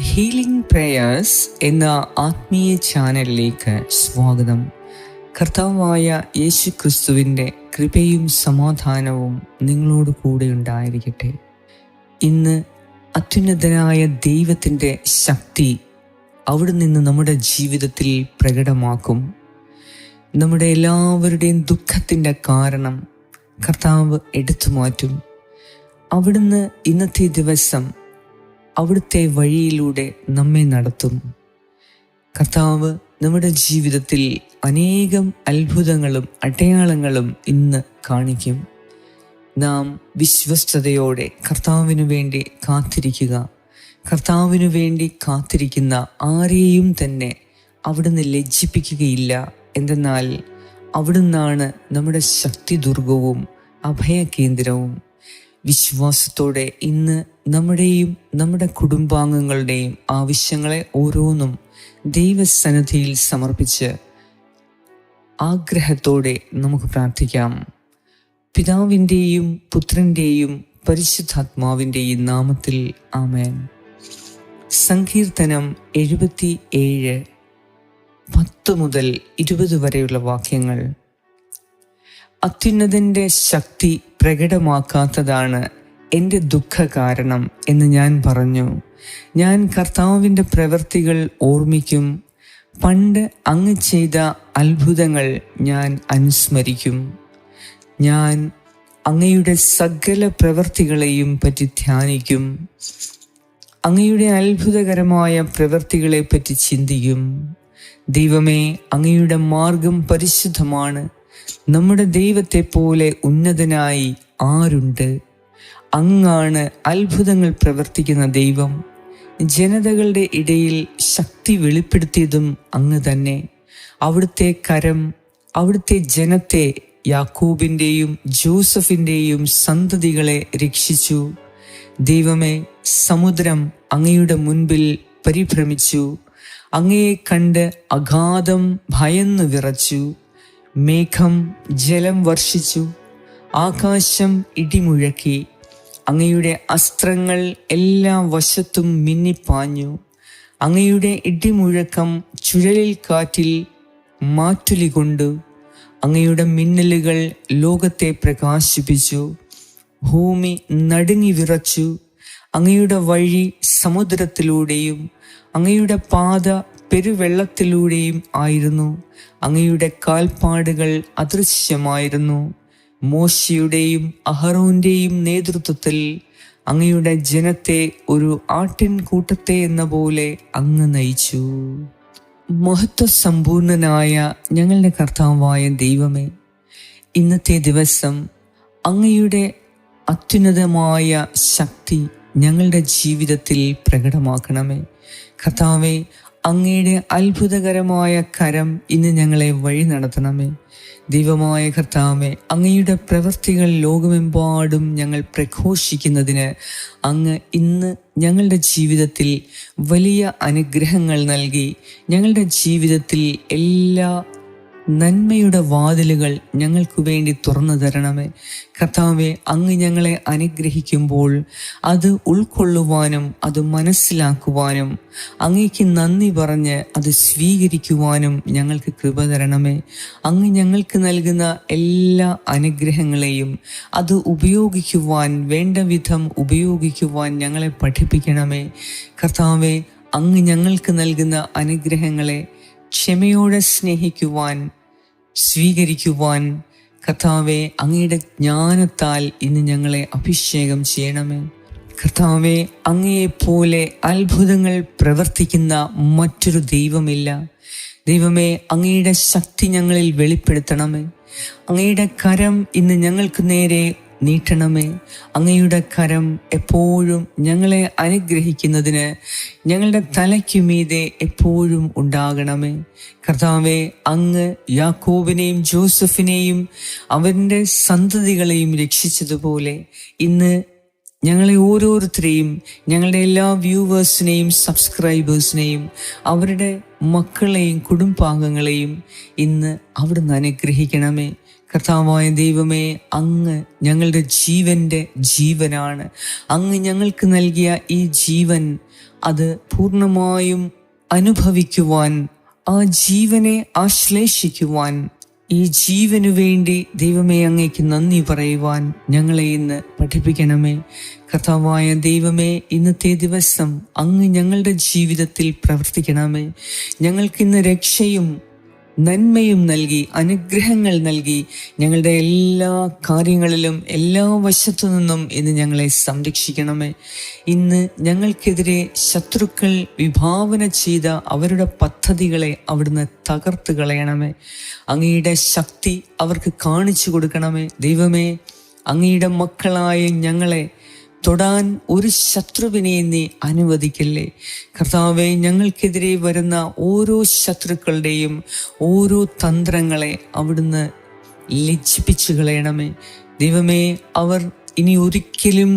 Healing prayers എന്ന ആത്മീയ ചാനലിലേക്ക് സ്വാഗതം. കർത്താവായ യേശു ക്രിസ്തുവിന്റെ കൃപയും സമാധാനവും നിങ്ങളോട് കൂടെ ഉണ്ടായിരിക്കട്ടെ. ഇന്ന് അത്യുന്നതനായ ദൈവത്തിന്റെ ശക്തി അവിടെ നിന്ന് നമ്മുടെ ജീവിതത്തിൽ പ്രകടമാക്കും. നമ്മുടെ എല്ലാവരുടെയും ദുഃഖത്തിന്റെ കാരണം കർത്താവ് എടുത്തു മാറ്റും അവിടുന്ന് ഇന്നത്തെ ദിവസം അവിടുത്തെ വഴിയിലൂടെ നമ്മെ നടത്തും കർത്താവ് നമ്മുടെ ജീവിതത്തിൽ അനേകം അത്ഭുതങ്ങളും അടയാളങ്ങളും ഇന്ന് കാണിക്കും. നാം വിശ്വസ്തയോടെ കർത്താവിനു വേണ്ടി കാത്തിരിക്കുക. കർത്താവിനു വേണ്ടി കാത്തിരിക്കുന്ന ആരെയും തന്നെ അവിടുന്ന് ലജ്ജിപ്പിക്കുകയില്ല. എന്തെന്നാൽ അവിടുന്നാണ് നമ്മുടെ ശക്തി ദുർഗവും അഭയകേന്ദ്രവും. വിശ്വാസത്തോടെ ഇന്ന് നമ്മുടെയും നമ്മുടെ കുടുംബാംഗങ്ങളുടെയും ആവശ്യങ്ങളെ ഓരോന്നും ദൈവസന്നിധിയിൽ സമർപ്പിച്ച് ആഗ്രഹത്തോടെ നമുക്ക് പ്രാർത്ഥിക്കാം. പിതാവിന്റെയും പുത്രന്റെയും പരിശുദ്ധാത്മാവിന്റെയും നാമത്തിൽ ആമേൻ. സങ്കീർത്തനം എഴുപത്തി ഏഴ് പത്ത് മുതൽ ഇരുപത് വരെയുള്ള വാക്യങ്ങൾ. അത്യുന്നതന്റെ ശക്തി പ്രകടമാക്കാത്തതാണ് എന്റെ ദുഃഖ കാരണം എന്ന് ഞാൻ പറഞ്ഞു. ഞാൻ കർത്താവിന്റെ പ്രവൃത്തികൾ ഓർമ്മിക്കും. പണ്ട് അങ്ങ് ചെയ്ത അത്ഭുതങ്ങൾ ഞാൻ അനുസ്മരിക്കും. ഞാൻ അങ്ങയുടെ സകല പ്രവൃത്തികളെയും പറ്റി ധ്യാനിക്കും. അങ്ങയുടെ അത്ഭുതകരമായ പ്രവൃത്തികളെ പറ്റി ചിന്തിക്കും. ദൈവമേ അങ്ങയുടെ മാർഗം പരിശുദ്ധമാണ്. നമ്മുടെ ദൈവത്തെ പോലെ ഉന്നതനായി ആരുണ്ട്? അങ്ങാണ് അത്ഭുതങ്ങൾ പ്രവർത്തിക്കുന്ന ദൈവം. ജനതകളുടെ ഇടയിൽ ശക്തി വെളിപ്പെടുത്തിയതും അങ്ങ് തന്നെ. അവിടുത്തെ കരം അവിടുത്തെ ജനത്തെ യാക്കൂബിന്റെയും ജോസഫിന്റെയും സന്തതികളെ രക്ഷിച്ചു. ദൈവമേ സമുദ്രം അങ്ങയുടെ മുൻപിൽ പരിഭ്രമിച്ചു. അങ്ങയെ കണ്ട് അഗാധം ഭയന്നു വിറച്ചു. മേഘം ജലം വർഷിച്ചു. ആകാശം ഇടിമുഴക്കി. അങ്ങയുടെ അസ്ത്രങ്ങൾ എല്ലാ വശത്തും മിന്നിപ്പാഞ്ഞു. അങ്ങയുടെ ഇടിമുഴക്കം ചുഴലിൽ കാറ്റിൽ മാറ്റുലി അങ്ങയുടെ മിന്നലുകൾ ലോകത്തെ പ്രകാശിപ്പിച്ചു. ഭൂമി നടുങ്ങി വിറച്ചു. അങ്ങയുടെ വഴി സമുദ്രത്തിലൂടെയും അങ്ങയുടെ പാത പെരുവെള്ളത്തിലൂടെയും ആയിരുന്നു. അങ്ങയുടെ കാൽപ്പാടുകൾ അദൃശ്യമായിരുന്നു. മോശയുടെയും അഹറോന്റെയും നേതൃത്വത്തിൽ അങ്ങയുടെ ജനത്തെ ഒരു ആട്ടിൻ കൂട്ടത്തെ എന്ന പോലെ അങ്ങ് നയിച്ചു. മഹത്വസമ്പൂർണനായ ഞങ്ങളുടെ കർത്താവായ ദൈവമേ ഇന്നത്തെ ദിവസം അങ്ങയുടെ അത്യുന്നതമായ ശക്തി ഞങ്ങളുടെ ജീവിതത്തിൽ പ്രകടമാക്കണമേ. കർത്താവെ അങ്ങയുടെ അത്ഭുതകരമായ കരം ഇന്ന് ഞങ്ങളെ വഴി നടത്തണമേ. ദൈവമായ കർത്താവെ അങ്ങയുടെ പ്രവൃത്തികൾ ലോകമെമ്പാടും ഞങ്ങൾ പ്രഘോഷിക്കുന്നതിന് അങ്ങ് ഇന്ന് ഞങ്ങളുടെ ജീവിതത്തിൽ വലിയ അനുഗ്രഹങ്ങൾ നൽകി ഞങ്ങളുടെ ജീവിതത്തിൽ എല്ലാ നന്മയുടെ വാതിലുകൾ ഞങ്ങൾക്ക് വേണ്ടി തുറന്നു തരണമേ. കർത്താവെ അങ്ങ് ഞങ്ങളെ അനുഗ്രഹിക്കുമ്പോൾ അത് ഉൾക്കൊള്ളുവാനും അത് മനസ്സിലാക്കുവാനും അങ്ങേക്ക് നന്ദി പറഞ്ഞ് അത് സ്വീകരിക്കുവാനും ഞങ്ങൾക്ക് കൃപ തരണമേ. അങ്ങ് ഞങ്ങൾക്ക് നൽകുന്ന എല്ലാ അനുഗ്രഹങ്ങളെയും അത് ഉപയോഗിക്കുവാൻ വേണ്ട വിധം ഉപയോഗിക്കുവാൻ ഞങ്ങളെ പഠിപ്പിക്കണമേ. കർത്താവെ അങ്ങ് ഞങ്ങൾക്ക് നൽകുന്ന അനുഗ്രഹങ്ങളെ ക്ഷമയോടെ സ്നേഹിക്കുവാൻ സ്വീകരിക്കുവാൻ കർത്താവെ അങ്ങയുടെ ജ്ഞാനത്താൽ ഇന്ന് ഞങ്ങളെ അഭിഷേകം ചെയ്യണമേ. കർത്താവെ അങ്ങയെപ്പോലെ അത്ഭുതങ്ങൾ പ്രവർത്തിക്കുന്ന മറ്റൊരു ദൈവമില്ല. ദൈവമേ അങ്ങയുടെ ശക്തി ഞങ്ങളിൽ വെളിപ്പെടുത്തണമേ. അങ്ങയുടെ കരം ഇന്ന് ഞങ്ങൾക്ക് നേരെ നീട്ടണമേ. അങ്ങയുടെ കരം എപ്പോഴും ഞങ്ങളെ അനുഗ്രഹിക്കുന്നതിന് ഞങ്ങളുടെ തലയ്ക്കു മീതെ എപ്പോഴും ഉണ്ടാകണമേ. കർത്താവെ അങ്ങ് യാക്കോബിനെയും ജോസഫിനെയും അവന്റെ സന്തതികളെയും രക്ഷിച്ചതുപോലെ ഇന്ന് ഞങ്ങളെ ഓരോരുത്തരെയും ഞങ്ങളുടെ എല്ലാ വ്യൂവേഴ്സിനെയും സബ്സ്ക്രൈബേഴ്സിനെയും അവരുടെ മക്കളെയും കുടുംബാംഗങ്ങളെയും ഇന്ന് അവിടുന്ന് അനുഗ്രഹിക്കണമേ. കർത്താവായ ദൈവമേ അങ്ങ് ഞങ്ങളുടെ ജീവന്റെ ജീവനാണ്. അങ്ങ് ഞങ്ങൾക്ക് നൽകിയ ഈ ജീവൻ അത് പൂർണമായും അനുഭവിക്കുവാൻ ആ ജീവനെ ആശ്ലേഷിക്കുവാൻ ഈ ജീവനു വേണ്ടി ദൈവമേ അങ്ങേക്ക് നന്ദി പറയുവാൻ ഞങ്ങളെ ഇന്ന് പഠിപ്പിക്കണമേ. കഥാവായ ദൈവമേ ഇന്നത്തെ ദിവസം അങ്ങ് ഞങ്ങളുടെ ജീവിതത്തിൽ പ്രവർത്തിക്കണമേ. ഞങ്ങൾക്കിന്ന് രക്ഷയും നന്മയും നൽകി അനുഗ്രഹങ്ങൾ നൽകി ഞങ്ങളുടെ എല്ലാ കാര്യങ്ങളിലും എല്ലാ വശത്തു നിന്നും ഇന്ന് ഞങ്ങളെ സംരക്ഷിക്കണമേ. ഇന്ന് ഞങ്ങൾക്കെതിരെ ശത്രുക്കൾ വിഭാവന ചെയ്ത അവരുടെ പദ്ധതികളെ അവിടുന്ന് തകർത്ത് കളയണമേ. അങ്ങയുടെ ശക്തി അവർക്ക് കാണിച്ചു കൊടുക്കണമേ. ദൈവമേ അങ്ങയുടെ മക്കളായ ഞങ്ങളെ തൊടാൻ ഒരു ശത്രുവിനെ നീ അനുവദിക്കില്ലേ? കർത്താവെ ഞങ്ങൾക്കെതിരെ വരുന്ന ഓരോ ശത്രുക്കളുടെയും ഓരോ തന്ത്രങ്ങളെ അവിടുന്ന് ലജ്ജിപ്പിച്ചു കളയണമേ. ദൈവമേ അവർ ഇനി ഒരിക്കലും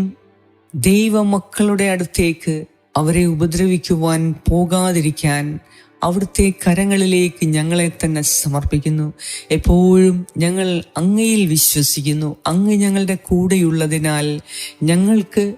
ദൈവമക്കളുടെ അടുത്തേക്ക് അവരെ ഉപദ്രവിക്കുവാൻ പോകാതിരിക്കാൻ അവിടുത്തെ കരങ്ങളിലേക്ക് ഞങ്ങളെ തന്നെ സമർപ്പിക്കുന്നു. എപ്പോഴും ഞങ്ങൾ അങ്ങയിൽ വിശ്വസിക്കുന്നു. അങ്ങ് ഞങ്ങളുടെ കൂടെയുള്ളതിനാൽ ഞങ്ങൾക്ക്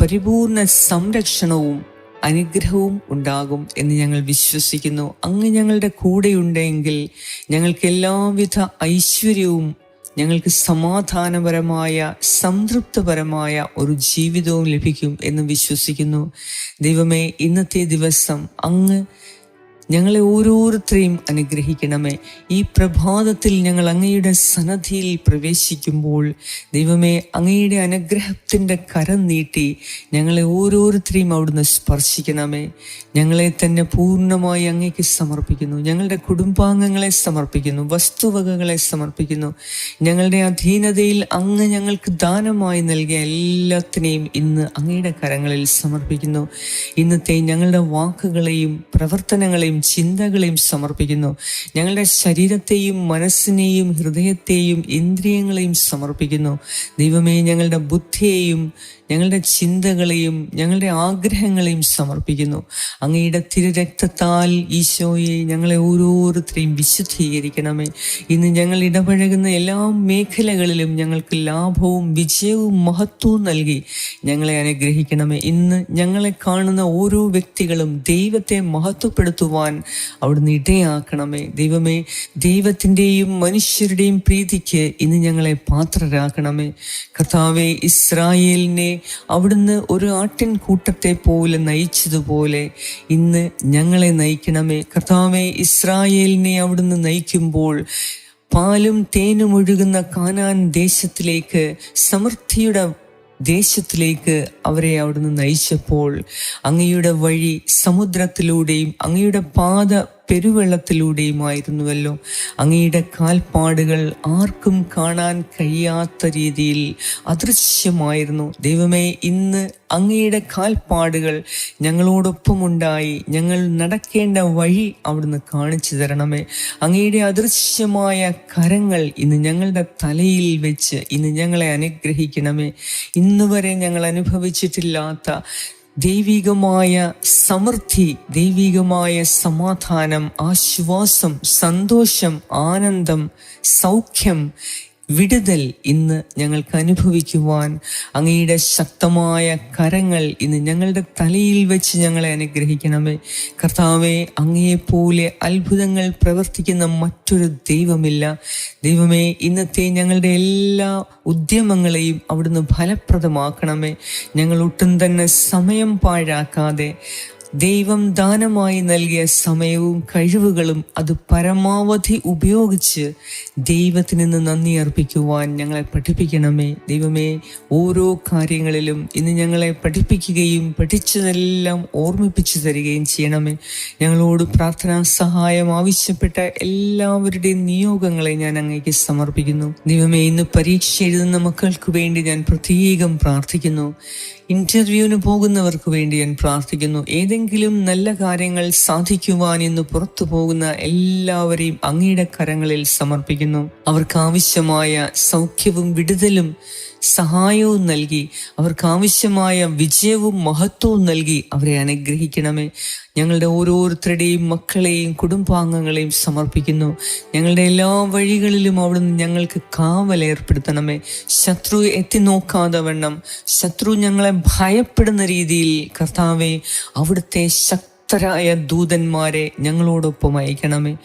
പരിപൂർണ സംരക്ഷണവും അനുഗ്രഹവും ഉണ്ടാകും എന്ന് ഞങ്ങൾ വിശ്വസിക്കുന്നു. അങ്ങ് ഞങ്ങളുടെ കൂടെയുണ്ടെങ്കിൽ ഞങ്ങൾക്ക് എല്ലാവിധ ഐശ്വര്യവും ഞങ്ങൾക്ക് സമാധാനപരമായ സംതൃപ്തപരമായ ഒരു ജീവിതവും ലഭിക്കും എന്ന് വിശ്വസിക്കുന്നു. ദൈവമേ ഇന്നത്തെ ദിവസം അങ്ങ് ഞങ്ങളെ ഓരോരുത്തരെയും അനുഗ്രഹിക്കണമേ. ഈ പ്രഭാതത്തിൽ ഞങ്ങൾ അങ്ങയുടെ സന്നദ്ധിയിൽ പ്രവേശിക്കുമ്പോൾ ദൈവമേ അങ്ങയുടെ അനുഗ്രഹത്തിന്റെ കരം നീട്ടി ഞങ്ങളെ ഓരോരുത്തരെയും അവിടുന്ന് സ്പർശിക്കണമേ. ഞങ്ങളെ തന്നെ പൂർണമായി അങ്ങേക്ക് സമർപ്പിക്കുന്നു. ഞങ്ങളുടെ കുടുംബാംഗങ്ങളെ സമർപ്പിക്കുന്നു. വസ്തുവകകളെ സമർപ്പിക്കുന്നു. ഞങ്ങളുടെ അധീനതയിൽ അങ്ങ് ഞങ്ങൾക്ക് ദാനമായി നൽകിയ എല്ലാത്തിനെയും ഇന്ന് അങ്ങയുടെ കരങ്ങളിൽ സമർപ്പിക്കുന്നു. ഇന്നത്തെ ഞങ്ങളുടെ വാക്കുകളെയും പ്രവർത്തനങ്ങളെയും ചിന്തകളെയും സമർപ്പിക്കുന്നു. ഞങ്ങളുടെ ശരീരത്തെയും മനസ്സിനെയും ഹൃദയത്തെയും ഇന്ദ്രിയങ്ങളെയും സമർപ്പിക്കുന്നു. ദൈവമേ ഞങ്ങളുടെ ബുദ്ധിയെയും ഞങ്ങളുടെ ചിന്തകളെയും ഞങ്ങളുടെ ആഗ്രഹങ്ങളെയും സമർപ്പിക്കുന്നു. അങ്ങയുടെ തിരുരക്തത്താൽ ഈശോയെ ഞങ്ങളെ ഓരോരുത്തരെയും വിശുദ്ധീകരിക്കണമേ. ഇന്ന് ഞങ്ങൾ ഇടപഴകുന്ന എല്ലാ മേഖലകളിലും ഞങ്ങൾക്ക് ലാഭവും വിജയവും മഹത്വവും നൽകി ഞങ്ങളെ അനുഗ്രഹിക്കണമേ. ഇന്ന് ഞങ്ങളെ കാണുന്ന ഓരോ വ്യക്തികളും ദൈവത്തെ മഹത്വപ്പെടുത്തുവാൻ അവിടുന്ന് ഇടയാക്കണമേ. ദൈവമേ ദൈവത്തിന്റെയും മനുഷ്യരുടെയും പ്രീതിക്ക് ഇന്ന് ഞങ്ങളെ പാത്രരാക്കണമേ. കർത്താവെ ഇസ്രായേലിനെ അവിടുന്ന് ഒരു ആട്ടിൻ കൂട്ടത്തെ പോലെ നയിച്ചതുപോലെ ഇന്ന് ഞങ്ങളെ നയിക്കണമേ. കർത്താവെ ഇസ്രായേലിനെ അവിടുന്ന് നയിക്കുമ്പോൾ പാലും തേനും ഒഴുകുന്ന കാനാൻ ദേശത്തിലേക്ക് സമൃദ്ധിയുടെ ദേശത്തിലേക്ക് അവരെ അവിടുന്ന് നയിച്ചപ്പോൾ അങ്ങയുടെ വഴി സമുദ്രത്തിലൂടെയും അങ്ങയുടെ പാത പെരുവെള്ളത്തിലൂടെയുമായിരുന്നുവല്ലോ. അങ്ങയുടെ കാൽപ്പാടുകൾ ആർക്കും കാണാൻ കഴിയാത്ത രീതിയിൽ അദൃശ്യമായിരുന്നു. ദൈവമേ ഇന്ന് അങ്ങയുടെ കാൽപ്പാടുകൾ ഞങ്ങളോടൊപ്പമുണ്ടായി. ഞങ്ങൾ നടക്കേണ്ട വഴി അവിടുന്ന് കാണിച്ചു തരണമേ. അങ്ങയുടെ അദൃശ്യമായ കരങ്ങൾ ഇന്ന് ഞങ്ങളുടെ തലയിൽ വെച്ച് ഇന്ന് ഞങ്ങളെ അനുഗ്രഹിക്കണമേ. ഇന്നുവരെ ഞങ്ങൾ അനുഭവിച്ചിട്ടില്ലാത്ത ദൈവികമായ സമൃദ്ധി ദൈവികമായ സമാധാനം ആശ്വാസം സന്തോഷം ആനന്ദം സൗഖ്യം വിടുതൽ ഇന്ന് ഞങ്ങൾക്ക് അനുഭവിക്കുവാൻ അങ്ങയുടെ ശക്തമായ കരങ്ങൾ ഇന്ന് ഞങ്ങളുടെ തലയിൽ വെച്ച് ഞങ്ങളെ അനുഗ്രഹിക്കണമേ. കർത്താവെ അങ്ങയെപ്പോലെ അത്ഭുതങ്ങൾ പ്രവർത്തിക്കുന്ന മറ്റൊരു ദൈവമില്ല. ദൈവമേ ഇന്നത്തെ ഞങ്ങളുടെ എല്ലാ ഉദ്യമങ്ങളെയും അവിടുന്ന് ഫലപ്രദമാക്കണമേ. ഞങ്ങൾ ഒട്ടും തന്നെ സമയം പാഴാക്കാതെ ദൈവം ദാനമായി നൽകിയ സമയവും കഴിവുകളും അത് പരമാവധി ഉപയോഗിച്ച് ദൈവത്തിന് നിന്ന് നന്ദി അർപ്പിക്കുവാൻ ഞങ്ങളെ പഠിപ്പിക്കണമേ. ദൈവമേ ഓരോ കാര്യങ്ങളിലും ഇന്ന് ഞങ്ങളെ പഠിപ്പിക്കുകയും പഠിച്ചതെല്ലാം ഓർമ്മിപ്പിച്ചു തരികയും ചെയ്യണമേ. ഞങ്ങളോട് പ്രാർത്ഥനാ സഹായം ആവശ്യപ്പെട്ട എല്ലാവരുടെയും നിയോഗങ്ങളെ ഞാൻ അങ്ങേക്ക് സമർപ്പിക്കുന്നു. ദൈവമേ ഇന്ന് പരീക്ഷ എഴുതുന്ന മക്കൾക്ക് വേണ്ടി ഞാൻ പ്രത്യേകം പ്രാർത്ഥിക്കുന്നു. ഇന്റർവ്യൂവിന് പോകുന്നവർക്ക് വേണ്ടി ഞാൻ പ്രാർത്ഥിക്കുന്നു. ഏതെങ്കിലും നല്ല കാര്യങ്ങൾ സാധിക്കുവാൻ ഇന്ന് പുറത്തു പോകുന്ന എല്ലാവരെയും അങ്ങയുടെ കരങ്ങളിൽ സമർപ്പിക്കുന്നു. അവർക്ക് ആവശ്യമായ സൗഖ്യവും വിടുതലും സഹായവും നൽകി. അവർക്ക് ആവശ്യമായ വിജയവും മഹത്വവും നൽകി അവരെ അനുഗ്രഹിക്കണമേ. ഞങ്ങളുടെ ഓരോരുത്തരുടെയും മക്കളെയും കുടുംബാംഗങ്ങളെയും സമർപ്പിക്കുന്നു. ഞങ്ങളുടെ എല്ലാ വഴികളിലും അവിടുന്ന് ഞങ്ങൾക്ക് കാവൽ ഏർപ്പെടുത്തണമേ. ശത്രു എത്തി നോക്കാതെ വണ്ണം. ശത്രു ഞങ്ങളെ ഭയപ്പെടുന്ന രീതിയിൽ കർത്താവെ അവിടുത്തെ ശക്തരായ ദൂതന്മാരെ ഞങ്ങളോടൊപ്പം അയക്കണമേ.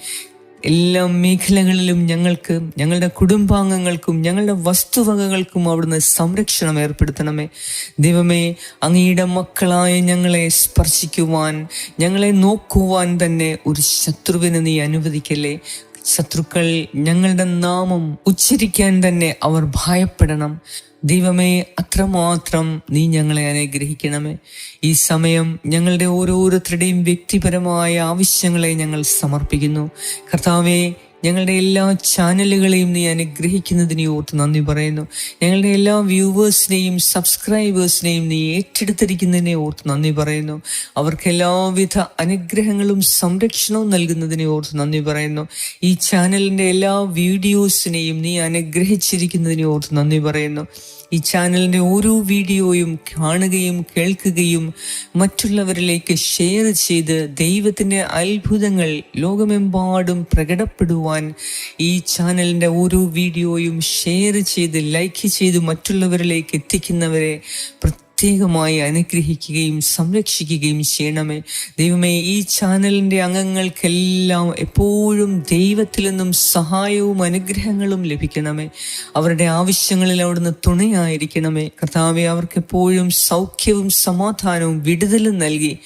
എല്ലാ മേഖലകളിലും ഞങ്ങൾക്ക് ഞങ്ങളുടെ കുടുംബാംഗങ്ങൾക്കും ഞങ്ങളുടെ വസ്തുവകകൾക്കും അവിടുന്ന് സംരക്ഷണം ഏർപ്പെടുത്തണമേ. ദൈവമേ അങ്ങയുടെ മക്കളായ ഞങ്ങളെ സ്പർശിക്കുവാൻ ഞങ്ങളെ നോക്കുവാൻ തന്നെ ഒരു ശത്രുവിന് നീ അനുവദിക്കല്ലേ? ശത്രുക്കൾ ഞങ്ങളുടെ നാമം ഉച്ചരിക്കാൻ തന്നെ അവർ ഭയപ്പെടണം. ദൈവമേ അത്രമാത്രം നീ ഞങ്ങളെ അനുഗ്രഹിക്കണമേ. ഈ സമയം ഞങ്ങളുടെ ഓരോരുത്തരുടെയും വ്യക്തിപരമായ ആവശ്യങ്ങളെ ഞങ്ങൾ സമർപ്പിക്കുന്നു. കർത്താവെ ഞങ്ങളുടെ എല്ലാ ചാനലുകളെയും നീ അനുഗ്രഹിക്കുന്നതിനെ ഓർത്ത് നന്ദി പറയുന്നു. ഞങ്ങളുടെ എല്ലാ വ്യൂവേഴ്സിനെയും സബ്സ്ക്രൈബേഴ്സിനെയും നീ ഏറ്റെടുത്തിരിക്കുന്നതിനെ ഓർത്ത് നന്ദി പറയുന്നു. അവർക്ക് എല്ലാവിധ അനുഗ്രഹങ്ങളും സംരക്ഷണവും നൽകുന്നതിനെ ഓർത്ത് നന്ദി പറയുന്നു. ഈ ചാനലിന്റെ എല്ലാ വീഡിയോസിനെയും നീ അനുഗ്രഹിച്ചിരിക്കുന്നതിനെ ഓർത്ത് നന്ദി പറയുന്നു. ഈ ചാനലിന്റെ ഓരോ വീഡിയോയും കാണുകയും കേൾക്കുകയും മറ്റുള്ളവരിലേക്ക് ഷെയർ ചെയ്ത് ദൈവത്തിന്റെ അത്ഭുതങ്ങൾ ലോകമെമ്പാടും പ്രകടപ്പെടുവാൻ ഈ ചാനലിന്റെ ഓരോ വീഡിയോയും ഷെയർ ചെയ്ത് ലൈക്ക് ചെയ്ത് മറ്റുള്ളവരിലേക്ക് എത്തിക്കുന്നവരെ പ്രത്യേകമായി അനുഗ്രഹിക്കുകയും സംരക്ഷിക്കുകയും ചെയ്യണമേ. ദൈവമേ ഈ ചാനലിന്റെ അംഗങ്ങൾക്കെല്ലാം എപ്പോഴും ദൈവത്തിൽ നിന്നും സഹായവും അനുഗ്രഹങ്ങളും ലഭിക്കണമേ. അവരുടെ ആവശ്യങ്ങളിൽ അവിടുന്ന് തുണയായിരിക്കണമേ. കർത്താവെ അവർക്ക് എപ്പോഴും സൗഖ്യവും സമാധാനവും വിടുതലും നൽകി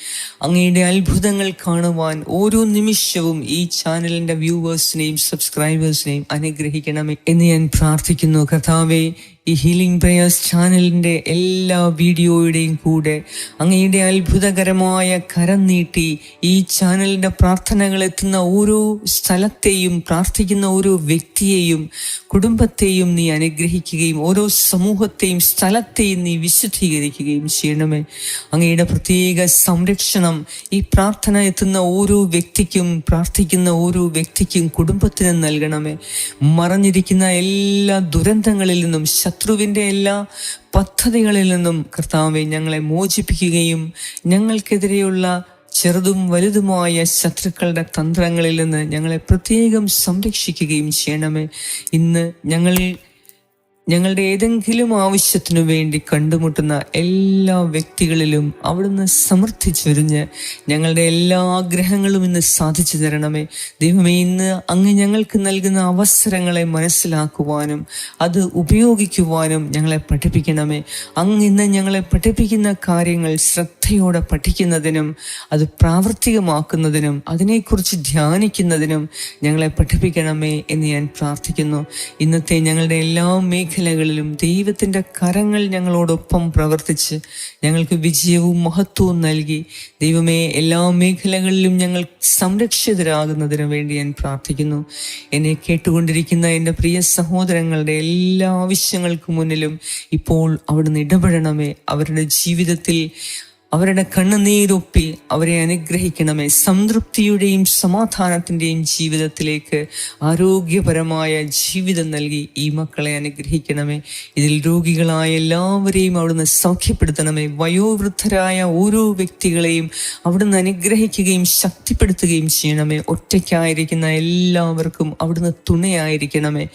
അങ്ങയുടെ അത്ഭുതങ്ങൾ കാണുവാൻ ഓരോ നിമിഷവും ഈ ചാനലിന്റെ വ്യൂവേഴ്സിനെയും സബ്സ്ക്രൈബേഴ്സിനെയും അനുഗ്രഹിക്കണമേ എന്ന് ഞാൻ പ്രാർത്ഥിക്കുന്നു. കർത്താവെ ഈ ഹീലിംഗ് പ്രേയേഴ്സ് ചാനലിന്റെ എല്ലാ വീഡിയോയുടെയും കൂടെ അങ്ങയുടെ അത്ഭുതകരമായ കരം നീട്ടി ഈ ചാനലിന്റെ പ്രാർത്ഥനകൾ എത്തുന്ന ഓരോ സ്ഥലത്തെയും പ്രാർത്ഥിക്കുന്ന ഓരോ വ്യക്തിയെയും കുടുംബത്തെയും നീ അനുഗ്രഹിക്കുകയും ഓരോ സമൂഹത്തെയും സ്ഥലത്തെയും നീ വിശുദ്ധീകരിക്കുകയും ചെയ്യണമേ. അങ്ങയുടെ പ്രത്യേക സംരക്ഷണം ഈ പ്രാർത്ഥന എത്തുന്ന ഓരോ വ്യക്തിക്കും പ്രാർത്ഥിക്കുന്ന ഓരോ വ്യക്തിക്കും കുടുംബത്തിനും നൽകണമേ. മറഞ്ഞിരിക്കുന്ന എല്ലാ ദുരന്തങ്ങളിൽ നിന്നും ശത്രുവിന്റെ എല്ലാ പദ്ധതികളിൽ നിന്നും കർത്താവെ ഞങ്ങളെ മോചിപ്പിക്കുകയും ഞങ്ങൾക്കെതിരെയുള്ള ചെറുതും വലുതുമായ ശത്രുക്കളുടെ തന്ത്രങ്ങളിൽ നിന്ന് ഞങ്ങളെ പ്രത്യേകം സംരക്ഷിക്കുകയും ചെയ്യണമേ. ഇന്ന് ഞങ്ങൾ ഞങ്ങളുടെ ഏതെങ്കിലും ആവശ്യത്തിനു വേണ്ടി കണ്ടുമുട്ടുന്ന എല്ലാ വ്യക്തികളിലും അവിടുന്ന് സമർത്ഥിച്ചൊരിഞ്ഞ് ഞങ്ങളുടെ എല്ലാ ആഗ്രഹങ്ങളും ഇന്ന് സാധിച്ചു തരണമേ. ദൈവമേ ഇന്ന് അങ്ങ് ഞങ്ങൾക്ക് നൽകുന്ന അവസരങ്ങളെ മനസ്സിലാക്കുവാനും അത് ഉപയോഗിക്കുവാനും ഞങ്ങളെ പഠിപ്പിക്കണമേ. അങ്ങ് ഇന്ന് ഞങ്ങളെ പഠിപ്പിക്കുന്ന കാര്യങ്ങൾ ശ്രദ്ധയോടെ പഠിക്കുന്നതിനും അത് പ്രാവർത്തികമാക്കുന്നതിനും അതിനെക്കുറിച്ച് ധ്യാനിക്കുന്നതിനും ഞങ്ങളെ പഠിപ്പിക്കണമേ എന്ന് ഞാൻ പ്രാർത്ഥിക്കുന്നു. ഇന്നത്തെ ഞങ്ങളുടെ എല്ലാ മേഖലകളിലും ദൈവത്തിന്റെ കരങ്ങൾ ഞങ്ങളോടൊപ്പം പ്രവർത്തിച്ച് ഞങ്ങൾക്ക് വിജയവും മഹത്വവും നൽകി ദൈവമേ എല്ലാ മേഖലകളിലും ഞങ്ങൾ സംരക്ഷിതരാകുന്നതിന് വേണ്ടി ഞാൻ പ്രാർത്ഥിക്കുന്നു. എന്നെ കേട്ടുകൊണ്ടിരിക്കുന്ന എന്റെ പ്രിയ സഹോദരങ്ങളുടെ എല്ലാ ആവശ്യങ്ങൾക്കും മുന്നിലും ഇപ്പോൾ അവിടുന്ന് ഇടപെടണമേ. അവരുടെ ജീവിതത്തിൽ അവരുടെ കണ്ണുനീരൊപ്പി അവരെ അനുഗ്രഹിക്കണമേ. സംതൃപ്തിയുടെയും സമാധാനത്തിന്റെയും ജീവിതത്തിലേക്ക് ആരോഗ്യപരമായ ജീവിതം നൽകി ഈ മക്കളെ അനുഗ്രഹിക്കണമേ. ഇതിൽ രോഗികളായ എല്ലാവരെയും അവിടുന്ന് സൗഖ്യപ്പെടുത്തണമേ. വയോവൃദ്ധരായ ഓരോ വ്യക്തികളെയും അവിടുന്ന് അനുഗ്രഹിക്കുകയും ശക്തിപ്പെടുത്തുകയും ചെയ്യണമേ. ഒറ്റയ്ക്കായിരിക്കുന്ന എല്ലാവർക്കും അവിടുന്ന് തുണയായിരിക്കണമേ.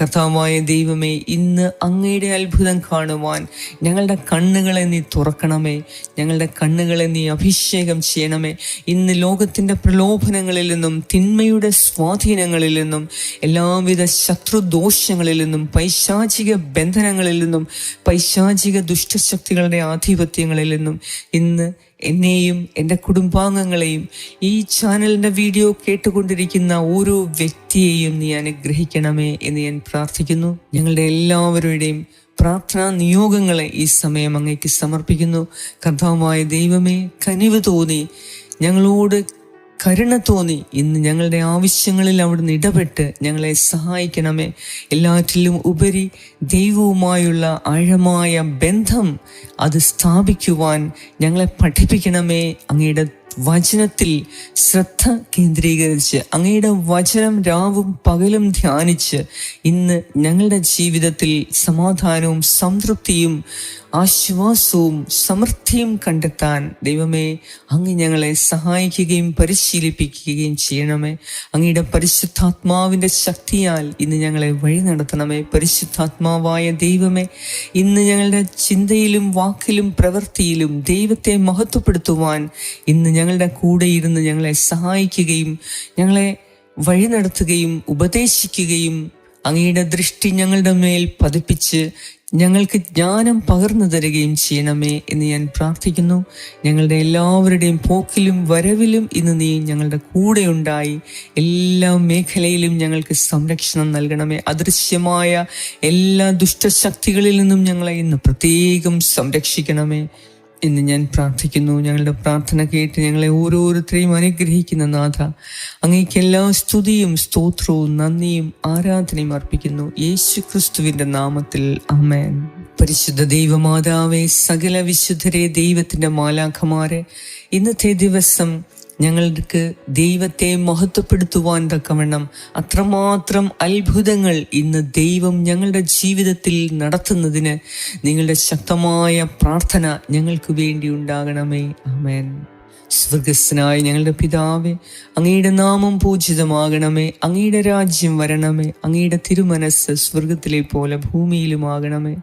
കർത്താവായ ദൈവമേ ഇന്ന് അങ്ങയുടെ അത്ഭുതം കാണുവാൻ ഞങ്ങളുടെ കണ്ണുകളെ നീ തുറക്കണമേ. ഞങ്ങളുടെ കണ്ണുകളെ നീ അഭിഷേകം ചെയ്യണമേ. ഇന്ന് ലോകത്തിന്റെ പ്രലോഭനങ്ങളിൽ നിന്നും തിന്മയുടെ സ്വാധീനങ്ങളിൽ നിന്നും എല്ലാവിധ ശത്രുദോഷങ്ങളിൽ നിന്നും പൈശാചിക ബന്ധനങ്ങളിൽ നിന്നും പൈശാചിക ദുഷ്ടശക്തികളുടെ ആധിപത്യങ്ങളിൽ നിന്നും ഇന്ന് എന്നെയും എന്റെ കുടുംബാംഗങ്ങളെയും ഈ ചാനലിന്റെ വീഡിയോ കേട്ടുകൊണ്ടിരിക്കുന്ന ഓരോ വ്യക്തിയെയും നീ അനുഗ്രഹിക്കണമേ എന്ന് ഞാൻ പ്രാർത്ഥിക്കുന്നു. ഞങ്ങളുടെ എല്ലാവരുടെയും പ്രാർത്ഥനാ നിയോഗങ്ങളെ ഈ സമയം അങ്ങേക്ക് സമർപ്പിക്കുന്നു. കർത്താവുമായ ദൈവമേ കനിവ് തോന്നി. ഞങ്ങളോട് കരുണ തോന്നി. ഇന്ന് ഞങ്ങളുടെ ആവശ്യങ്ങളിൽ അവിടുന്ന് ഇടപെട്ട് ഞങ്ങളെ സഹായിക്കണമേ. എല്ലാറ്റിലും ഉപരി ദൈവവുമായുള്ള ആഴമായ ബന്ധം അത് സ്ഥാപിക്കുവാൻ ഞങ്ങളെ പഠിപ്പിക്കണമേ. അങ്ങയുടെ വചനത്തിൽ ശ്രദ്ധ കേന്ദ്രീകരിച്ച് അങ്ങയുടെ വചനം രാവും പകലും ധ്യാനിച്ച് ഇന്ന് ഞങ്ങളുടെ ജീവിതത്തിൽ സമാധാനവും സംതൃപ്തിയും ആശ്വാസവും സമൃദ്ധിയും കണ്ടെത്താൻ ദൈവമേ അങ്ങ് ഞങ്ങളെ സഹായിക്കുകയും പരിശീലിപ്പിക്കുകയും ചെയ്യണമേ. അങ്ങയുടെ പരിശുദ്ധാത്മാവിന്റെ ശക്തിയാൽ ഇന്ന് ഞങ്ങളെ വഴി നടത്തണമേ. പരിശുദ്ധാത്മാവായ ദൈവമേ ഇന്ന് ഞങ്ങളുടെ ചിന്തയിലും വാക്കിലും പ്രവൃത്തിയിലും ദൈവത്തെ മഹത്വപ്പെടുത്തുവാൻ ഇന്ന് ഞങ്ങളുടെ കൂടെ ഇരുന്ന് ഞങ്ങളെ സഹായിക്കുകയും ഞങ്ങളെ വഴി നടത്തുകയും ഉപദേശിക്കുകയും അങ്ങയുടെ ദൃഷ്ടി ഞങ്ങളുടെ മേൽ പതിപ്പിച്ച് ഞങ്ങൾക്ക് ജ്ഞാനം പകർന്നു തരികയും ചെയ്യണമേ എന്ന് ഞാൻ പ്രാർത്ഥിക്കുന്നു. ഞങ്ങളുടെ എല്ലാവരുടെയും പോക്കിലും വരവിലും ഇന്ന് നീ ഞങ്ങളുടെ കൂടെ ഉണ്ടായി. എല്ലാ മേഖലയിലും ഞങ്ങൾക്ക് സംരക്ഷണം നൽകണമേ. അദൃശ്യമായ എല്ലാ ദുഷ്ടശക്തികളിൽ നിന്നും ഞങ്ങളെ ഇന്ന് പ്രത്യേകം സംരക്ഷിക്കണമേ. എന്ന് ഞാൻ പ്രാർത്ഥിക്കുന്നു. ഞങ്ങളുടെ പ്രാർത്ഥന കേട്ട് ഞങ്ങളെ ഓരോരുത്തരെയും അനുഗ്രഹിക്കുന്ന നാഥ. അങ്ങേക്ക് എല്ലാ സ്തുതിയും സ്തോത്രവും നന്ദിയും ആരാധനയും അർപ്പിക്കുന്നു. യേശു ക്രിസ്തുവിന്റെ നാമത്തിൽ അമേൻ പരിശുദ്ധ ദൈവമാതാവേ സകല വിശുദ്ധരെ ദൈവത്തിന്റെ മാലാഖമാരെ ഇന്നത്തെ ദിവസം ഞങ്ങൾക്ക് ദൈവത്തെ മഹത്വപ്പെടുത്തുവാൻ തക്കവണ്ണം അത്രമാത്രം അത്ഭുതങ്ങൾ ഇന്ന് ദൈവം ഞങ്ങളുടെ ജീവിതത്തിൽ നടത്തുന്നതിന് നിങ്ങളുടെ ശക്തമായ പ്രാർത്ഥന ഞങ്ങൾക്ക് വേണ്ടി ഉണ്ടാകണമേ. അമേൻ സ്വർഗസ്നായ ഞങ്ങളുടെ പിതാവേ അങ്ങയുടെ നാമം പൂജിതമാകണമേ. അങ്ങയുടെ രാജ്യം വരണമേ. അങ്ങയുടെ തിരുമനസ് സ്വർഗത്തിലെ പോലെ ഭൂമിയിലുമാകണമേ.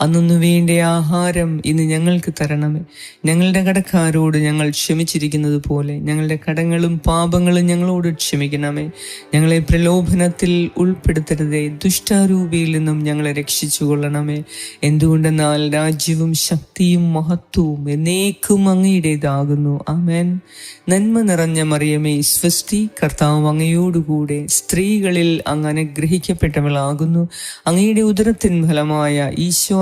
അന്നു വേണ്ട ആഹാരം ഇന്ന് ഞങ്ങൾക്ക് തരണമേ. ഞങ്ങളുടെ കടക്കാരോട് ഞങ്ങൾ ക്ഷമിച്ചിരിക്കുന്നത് പോലെ ഞങ്ങളുടെ കടങ്ങളും പാപങ്ങളും ഞങ്ങളോട് ക്ഷമിക്കണമേ. ഞങ്ങളെ പ്രലോഭനത്തിൽ ഉൾപ്പെടുത്തരുതേ ദുഷ്ടാരൂപിയിൽ നിന്നും ഞങ്ങളെ രക്ഷിച്ചു കൊള്ളണമേ എന്തുകൊണ്ടെന്നാൽ രാജ്യവും ശക്തിയും മഹത്വവും എന്നേക്കും അങ്ങയുടേതാകുന്നു. ആമേൻ. നന്മ നിറഞ്ഞ മറിയമേ സ്വസ്തി കർത്താവ് അങ്ങയോടുകൂടെ സ്ത്രീകളിൽ അങ്ങ് അനുഗ്രഹിക്കപ്പെട്ടവളാകുന്നു. അങ്ങയുടെ ഉദരത്തിൻ ഫലമായ ഈശോ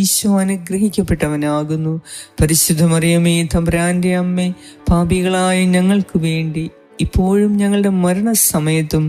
ഈശോ അനുഗ്രഹിക്കപ്പെട്ടവനാകുന്നു. പരിശുദ്ധമറിയമേ മറിയമേ തമ്പുരാന്റെ അമ്മേ പാപികളായ ഞങ്ങൾക്ക് വേണ്ടി ഇപ്പോഴും ഞങ്ങളുടെ മരണസമയത്തും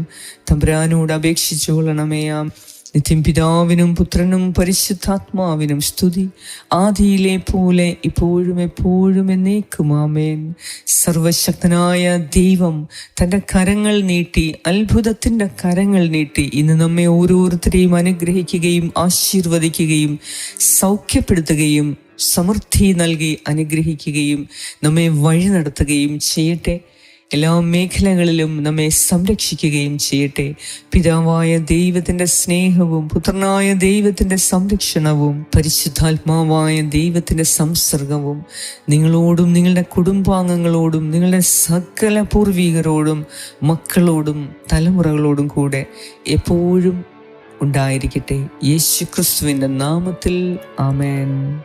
തമ്പുരാനോട് അപേക്ഷിച്ചു കൊള്ളണമേ ആം നിത്യം പിതാവിനും പുത്രനും പരിശുദ്ധാത്മാവിനും സ്തുതി. ആദിയിലെ പോലെ ഇപ്പോഴും എപ്പോഴും എന്നേക്കും ആമേൻ. സർവശക്തനായ ദൈവം തന്റെ കരങ്ങൾ നീട്ടി അത്ഭുതത്തിന്റെ കരങ്ങൾ നീട്ടി ഇന്ന് നമ്മെ ഓരോരുത്തരെയും അനുഗ്രഹിക്കുകയും ആശീർവദിക്കുകയും സൗഖ്യപ്പെടുത്തുകയും സമൃദ്ധി നൽകി അനുഗ്രഹിക്കുകയും നമ്മെ വഴി നടത്തുകയും ചെയ്യട്ടെ. എല്ലാ മേഖലകളിലും നമ്മെ സംരക്ഷിക്കുകയും ചെയ്യട്ടെ. പിതാവായ ദൈവത്തിന്റെ സ്നേഹവും പുത്രനായ ദൈവത്തിന്റെ സംരക്ഷണവും പരിശുദ്ധാത്മാവായ ദൈവത്തിന്റെ സംസർഗവും നിങ്ങളോടും നിങ്ങളുടെ കുടുംബാംഗങ്ങളോടും നിങ്ങളുടെ സകല പൂർവികരോടും മക്കളോടും തലമുറകളോടും കൂടെ എപ്പോഴും ഉണ്ടായിരിക്കട്ടെ. യേശു ക്രിസ്തുവിന്റെ നാമത്തിൽ ആമേൻ.